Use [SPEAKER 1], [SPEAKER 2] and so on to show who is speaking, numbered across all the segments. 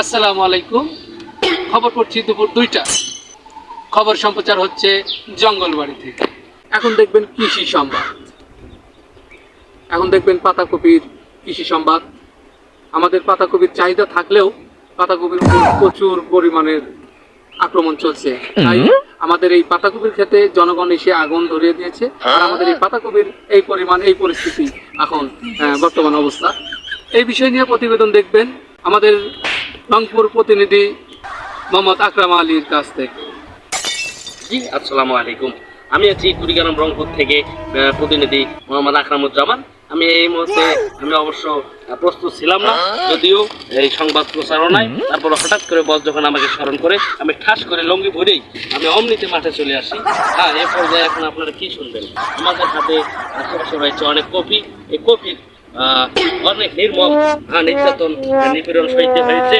[SPEAKER 1] আসসালামু আলাইকুম। খবর পড়ছি দুপুর দুইটা। খবর সম্প্রচার হচ্ছে জঙ্গলবাড়ি থেকে। এখন দেখবেন কৃষি সংবাদ। এখন দেখবেন পাতাকপির কৃষি সংবাদ। আমাদের পাতাকপির চাহিদা থাকলেও পাতাকপির প্রচুর পরিমাণের আক্রমণ চলছে। তাই আমাদের এই পাতাকপির ক্ষেত্রে জনগণ এসে আগুন ধরিয়ে দিয়েছে। আর আমাদের এই পাতাকপির এই পরিমাণ এই পরিস্থিতি এখন বর্তমান অবস্থা। এই বিষয় নিয়ে প্রতিবেদন দেখবেন। আমাদের রংপুর প্রতিনিধি মোহাম্মদ আকরাম আলীর কাছ থেকে।
[SPEAKER 2] জি, আসসালামু আলাইকুম। আমি আছি কুড়িগ্রাম রংপুর থেকে প্রতিনিধি মোহাম্মদ আকরামুজ্জামান। আমি এই মুহূর্তে, আমি অবশ্য প্রস্তুত ছিলাম না, যদিও এই সংবাদ প্রচারণায়। তারপর হঠাৎ করে বস যখন আমাকে স্মরণ করে, আমি ঠাস করে লঙ্গি ভরেই আমি অমনিতে মাঠে চলে আসি। হ্যাঁ এ পর্যায়ে এখন আপনারা কি শুনবেন? আমাদের হাতে আশেপাশে রয়েছে অনেক কপি। এই কপির অনেক নির্মম নির্যাতন নিপীড়ন সইতে হয়েছে।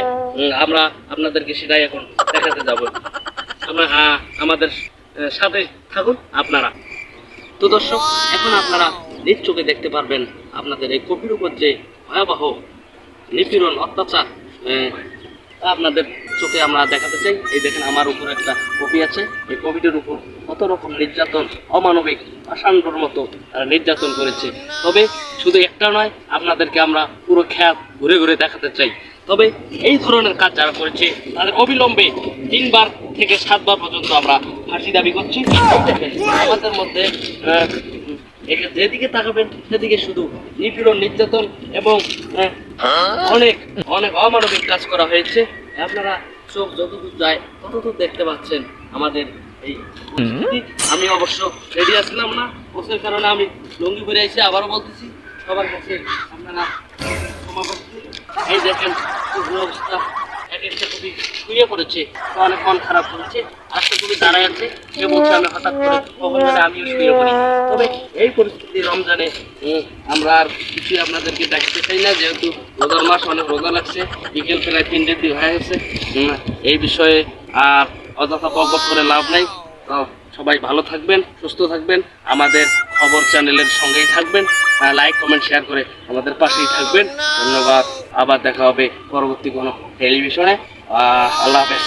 [SPEAKER 2] আমরা আপনাদেরকে সেটাই এখন দেখাতে যাব। আমরা আমাদের সাথে থাকুন আপনারা। তো দর্শক, এখন আপনারা নিজ চোখে দেখতে পারবেন আপনাদের এই কপির উপর যে ভয়াবহ নিপীড়ন, অত্যাচার আপনাদের চোখে আমরা দেখাতে চাই। এই দেখেন আমার উপর একটা কপি আছে। এই কপিটির উপর কত রকম নির্যাতন, অমানবিক অশান্তর মতো তারা নির্যাতন করেছে। তবে শুধু একটা নয়, আপনাদেরকে আমরা পুরো খ্যাত ঘুরে ঘুরে দেখাতে চাই। তবে এই ধরনের কাজ যারা করেছে, তাদের অবিলম্বে তিনবার থেকে সাতবার পর্যন্ত আমরা ফাঁসি দাবি করছি। আমাদের মধ্যে যেদিকে তাকাবেন, সেদিকে শুধু নিপীড়ন, নির্যাতন এবং অনেক অনেক অমানবিক কাজ করা হয়েছে। আপনারা চোখ যতদূর যায় ততদূর দেখতে পাচ্ছেন আমাদের এই আমি অবশ্য রেডি আসলাম না ওষুধের কারণে আমি লুঙ্গি পরে এসে আবারও বলতেছি, সবার কাছে আপনারা ক্ষমা করছি। এই দেখেন অবস্থা অনেক মন খারাপ করেছে খুবই দাঁড়ায় সে বলছে আমি হঠাৎ করে শুয়ে তবে এই পরিস্থিতি রমজানে আমরা আর আপনাদেরকে চাই না, যেহেতু মাস, অনেক রোজা লাগছে তিনটে হয়ে গেছে। এই বিষয়ে আর অযথা বকবক করে লাভ নাই। সবাই ভালো থাকবেন, সুস্থ থাকবেন। আমাদের খবর চ্যানেলের সঙ্গেই থাকবেন। লাইক কমেন্ট শেয়ার করে আমাদের পাশেই থাকবেন। ধন্যবাদ। আবার দেখা হবে পরবর্তী কোনো টেলিভিশনে আল্লাহ হাফেজ।